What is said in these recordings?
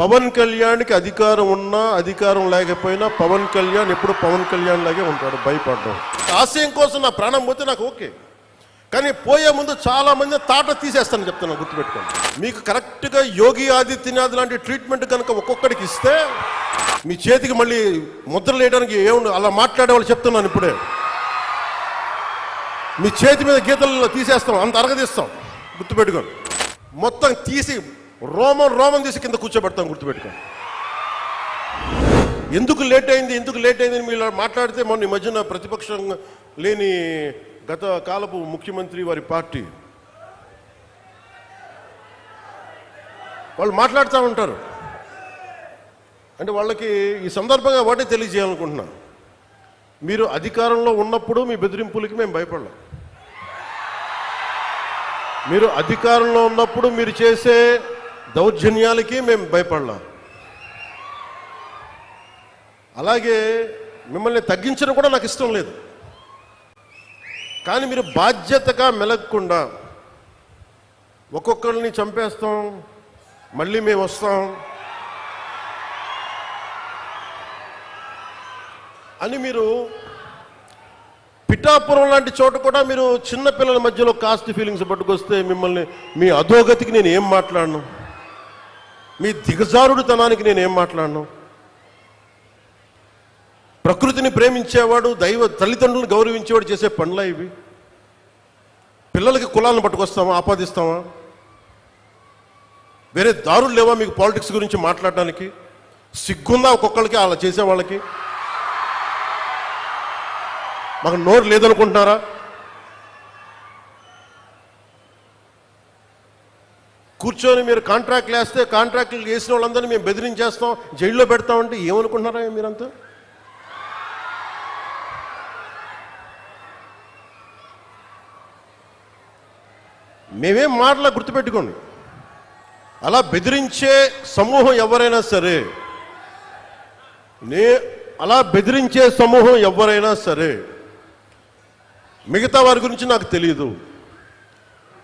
పవన్ కళ్యాణ్కి అధికారం ఉన్నా అధికారం లేకపోయినా పవన్ కళ్యాణ్ ఎప్పుడు పవన్ కళ్యాణ్ లాగే ఉంటాడు భయపడడం. ఆశయం కోసం నా ప్రాణం పోతే నాకు ఓకే. కానీ పోయే ముందు చాలామంది తాట తీసేస్తాను చెప్తాను గుర్తుపెట్టుకోండి. మీకు కరెక్ట్గా యోగి ఆదిత్యనాథ్ లాంటి ట్రీట్మెంట్ కనుక ఒక్కొక్కడికి ఇస్తే మీ చేతికి మళ్ళీ ముద్ర వేయడానికి ఏముండదు అలా మాట్లాడే వాళ్ళు చెప్తున్నాను ఇప్పుడే. మీ చేతి మీద గీతలు తీసేస్తాం అంత అరగదీస్తాం గుర్తుపెట్టుకోండి. మొత్తం తీసి రోమం రోమం తీసి కింద కూర్చోబెడతాం గుర్తుపెట్టుకోండి ఎందుకు లేట్ అయింది ఎందుకు లేట్ అయింది మీరు మాట్లాడితే మొన్న ఈ మధ్యన ప్రతిపక్షం లేని గత కాలపు ముఖ్యమంత్రి వారి పార్టీ. వాళ్ళు మాట్లాడుతూ ఉంటారు. అంటే వాళ్ళకి ఈ సందర్భంగా వాటే తెలియజేయాలనుకుంటున్నా. మీరు అధికారంలో ఉన్నప్పుడు మీ బెదిరింపులకి మేము భయపడలేం. మీరు అధికారంలో ఉన్నప్పుడు మీరు చేసే దౌర్జన్యాలకి మేము భయపడలేం. అలాగే మిమ్మల్ని తగ్గించడం కూడా నాకు ఇష్టం లేదు. కానీ మీరు బాధ్యతగా మెలగకుండా ఒక్కొక్కరిని చంపేస్తాం మళ్ళీ మేము వస్తాం అని మీరు పిఠాపురం లాంటి చోట కూడా మీరు చిన్నపిల్లల మధ్యలో కాస్ట్ ఫీలింగ్స్ పట్టుకొస్తే మిమ్మల్ని మీ అధోగతికి నేను ఏం మాట్లాడను? మీ దిగజారుడుతనానికి నేనేం మాట్లాడను? ప్రకృతిని ప్రేమించేవాడు దైవ తల్లిదండ్రులను గౌరవించేవాడు చేసే పనులా ఇవి? పిల్లలకి కులాలను పట్టుకొస్తామా ఆపాదిస్తామా? వేరే దారులు లేవా మీకు పాలిటిక్స్ గురించి మాట్లాడడానికి? సిగ్గుందా ఒక్కొక్కరికి అలా చేసేవాళ్ళకి? మాకు నోరు లేదనుకుంటున్నారా? కూర్చొని మీరు కాంట్రాక్ట్లు వేస్తే కాంట్రాక్ట్లు వేసిన వాళ్ళందరినీ మేము బెదిరించేస్తాం జైల్లో పెడతామంటే ఏమనుకుంటున్నారా మీరంతా? మేమేం మాటలా గుర్తుపెట్టుకోండి. అలా బెదిరించే సమూహం ఎవరైనా సరే నే అలా బెదిరించే సమూహం ఎవరైనా సరే మిగతా వారి గురించి నాకు తెలియదు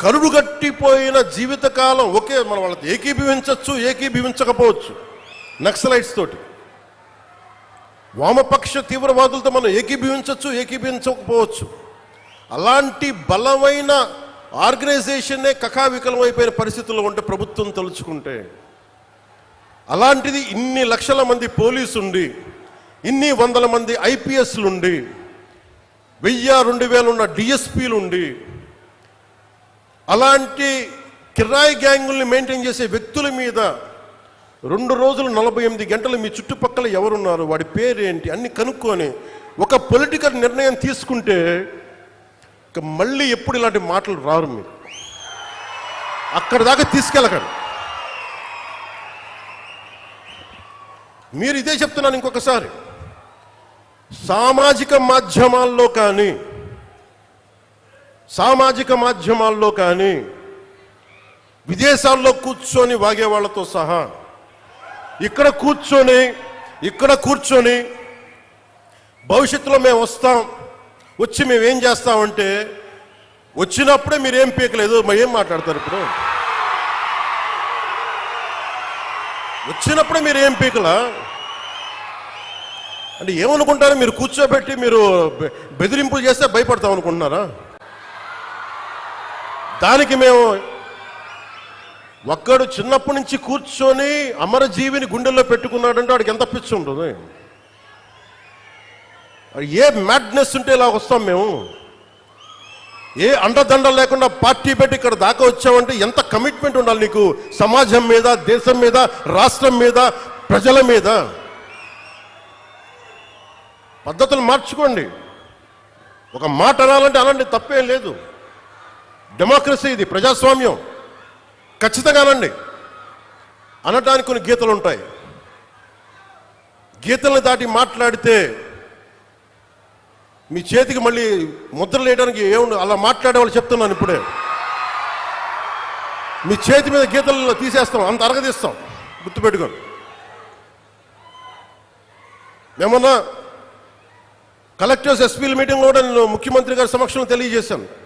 కరుడుగట్టిపోయిన జీవితకాలం ఒకే మనం వాళ్ళతో ఏకీభవించవచ్చు ఏకీభవించకపోవచ్చు. నక్సలైట్స్ తోటి. వామపక్ష తీవ్రవాదులతో మనం ఏకీభవించవచ్చు ఏకీభవించకపోవచ్చు. అలాంటి బలమైన ఆర్గనైజేషన్నే కకావికలమైపోయిన పరిస్థితుల్లో ఉంటే ప్రభుత్వం తలుచుకుంటే అలాంటిది ఇన్ని లక్షల మంది పోలీసుండి ఇన్ని వందల మంది ఐపీఎస్లు ఉండి వెయ్యి రెండు వేలు ఉన్న డిఎస్పీలు ఉండి అలాంటి కిరాయి గ్యాంగుల్ని మెయింటైన్ చేసే వ్యక్తుల మీద రెండు రోజులు నలభై ఎనిమిది గంటలు మీ చుట్టుపక్కల ఎవరున్నారు? వాడి పేరేంటి? అన్ని కనుక్కొని ఒక పొలిటికల్ నిర్ణయం తీసుకుంటే ఇక మళ్ళీ ఎప్పుడు ఇలాంటి మాటలు రారు మీరు. అక్కడి దాకా తీసుకెళ్ళకండి. మీరు ఇదే చెప్తున్నాను ఇంకొకసారి. సామాజిక మాధ్యమాల్లో కానీ సామాజిక మాధ్యమాల్లో కానీ విదేశాల్లో కూర్చొని వాగే వాళ్ళతో సహా ఇక్కడ కూర్చొని ఇక్కడ కూర్చొని భవిష్యత్తులో మేము వస్తాం వచ్చి మేము ఏం చేస్తామంటే వచ్చినప్పుడే మీరు ఏం పీకలేదు మరి ఏం మాట్లాడతారు ఇప్పుడు? వచ్చినప్పుడే మీరు ఏం పీకలా? అంటే ఏమనుకుంటారు? మీరు కూర్చోబెట్టి మీరు బెదిరింపులు చేస్తే భయపడతాం అనుకుంటున్నారా? దానికి మేము ఒక్కడు చిన్నప్పటి నుంచి కూర్చొని అమరజీవిని గుండెల్లో పెట్టుకున్నాడంటే వాడికి ఎంత పిచ్చి ఉంటుంది? ఏ మ్యాడ్నెస్ ఉంటే ఇలా వస్తాం మేము? ఏ అండదండ లేకుండా పార్టీ పెట్టి ఇక్కడ దాకా వచ్చామంటే ఎంత కమిట్మెంట్ ఉండాలి నీకు? సమాజం మీద దేశం మీద రాష్ట్రం మీద ప్రజల మీద? పద్ధతులు మార్చుకోండి. ఒక మాట అనాలంటే అలాంటి తప్పేం లేదు. డెమోక్రసీ ఇది ప్రజాస్వామ్యం. ఖచ్చితంగా అనండి అనడానికి కొన్ని గీతలు ఉంటాయి గీతలను దాటి మాట్లాడితే మీ చేతికి మళ్ళీ ముద్రలు వేయడానికి ఏముండదు అలా మాట్లాడే వాళ్ళు చెప్తున్నాను ఇప్పుడే. మీ చేతి మీద గీతలు తీసేస్తాం అంత అరగదీస్తాం. గుర్తుపెట్టుకోండి. మేమన్నా కలెక్టర్స్ ఎస్పీల మీటింగ్ కూడా నేను ముఖ్యమంత్రి గారి సమక్షంలో తెలియజేశాను.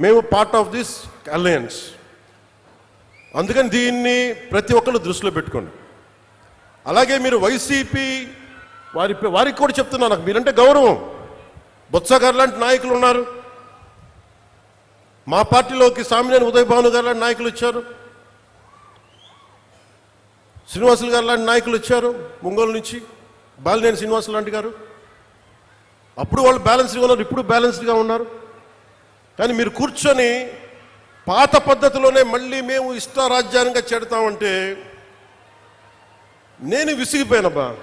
మేము పార్ట్ ఆఫ్ దిస్ అలయన్స్ అందుకని దీన్ని ప్రతి ఒక్కరు దృష్టిలో పెట్టుకోండి. అలాగే మీరు వైసీపీ వారి వారికి కూడా చెప్తున్నాను నాకు మీరంటే గౌరవం. బొత్స గారు లాంటి నాయకులు ఉన్నారు. మా పార్టీలోకి సామినేని ఉదయ్ భాను గారు లాంటి నాయకులు వచ్చారు. శ్రీనివాసులు గారు లాంటి నాయకులు వచ్చారు ఒంగోలు నుంచి. బాలినేని శ్రీనివాసులు లాంటి గారు. అప్పుడు వాళ్ళు బ్యాలెన్స్డ్గా ఉన్నారు ఇప్పుడు బ్యాలెన్స్డ్గా ఉన్నారు. కానీ మీరు కూర్చొని పాత పద్ధతిలోనే మళ్ళీ మేము ఇష్టారాజ్యాంగంగా చెడతామంటే నేను విసిగిపోయానబ్బా.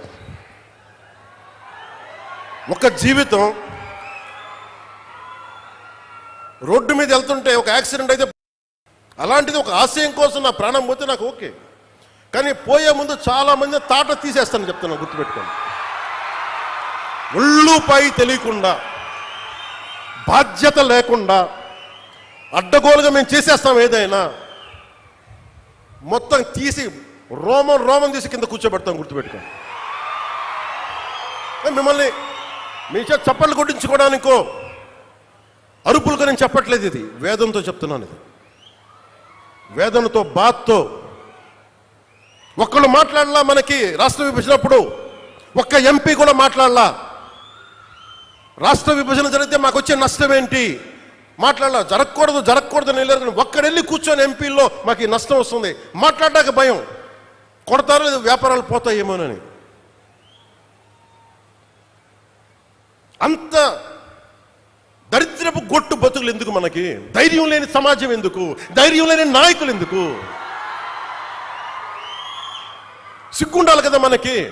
ఒక జీవితం రోడ్డు మీద వెళ్తుంటే ఒక యాక్సిడెంట్ అయితే అలాంటిది ఒక ఆశయం కోసం నా ప్రాణం పోతే నాకు ఓకే. కానీ పోయే ముందు చాలామంది తాట తీసేస్తాను చెప్తాను గుర్తుపెట్టుకోండి. ఒళ్ళుపై తెలియకుండా. బాధ్యత లేకుండా అడ్డగోలుగా మేము చేసేస్తాం ఏదైనా మొత్తం తీసి రోమం రోమం తీసి కింద కూర్చోబెడతాం గుర్తుపెట్టుకోండి. మిమ్మల్ని మీ చేత చప్పట్లు కొట్టించుకోవడానికో అరుపులుగా నేను చెప్పట్లేదు ఇది. వేదంతో చెప్తున్నాను ఇది. వేదనతో బాధతో ఒక్కళ్ళు మాట్లాడలా మనకి రాష్ట్ర విభజనప్పుడు ఒక్క ఎంపీ కూడా మాట్లాడలా. రాష్ట్ర విభజన జరిగితే మాకు వచ్చే నష్టం ఏంటి మాట్లాడాల జరగకూడదు జరగకూడదు అని ఒక్కడెళ్ళి కూర్చొని ఎంపీల్లో మాకు ఈ నష్టం వస్తుంది. మాట్లాడడానికి భయం. కొడతారు లేదు వ్యాపారాలు పోతాయేమోనని. అంత దరిద్రపు గొట్టు బతుకులు ఎందుకు మనకి? ధైర్యం లేని సమాజం ఎందుకు? ధైర్యం లేని నాయకులు ఎందుకు? సిగ్గుండాలి కదా మనకి.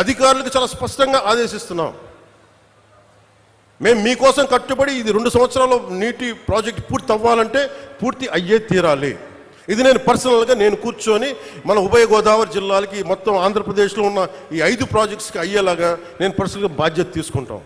అధికారులకు చాలా స్పష్టంగా ఆదేశిస్తున్నాం. మేము మీకోసం కట్టుబడి ఇది రెండు సంవత్సరాలు నీటి ప్రాజెక్ట్ పూర్తి అవ్వాలంటే పూర్తి అయ్యే తీరాలి. ఇది నేను పర్సనల్గా నేను కూర్చొని మన ఉభయ గోదావరి జిల్లాలకి మొత్తం ఆంధ్రప్రదేశ్లో ఉన్న ఈ ఐదు ప్రాజెక్ట్స్కి అయ్యేలాగా నేను పర్సనల్గా బాధ్యత తీసుకుంటాం.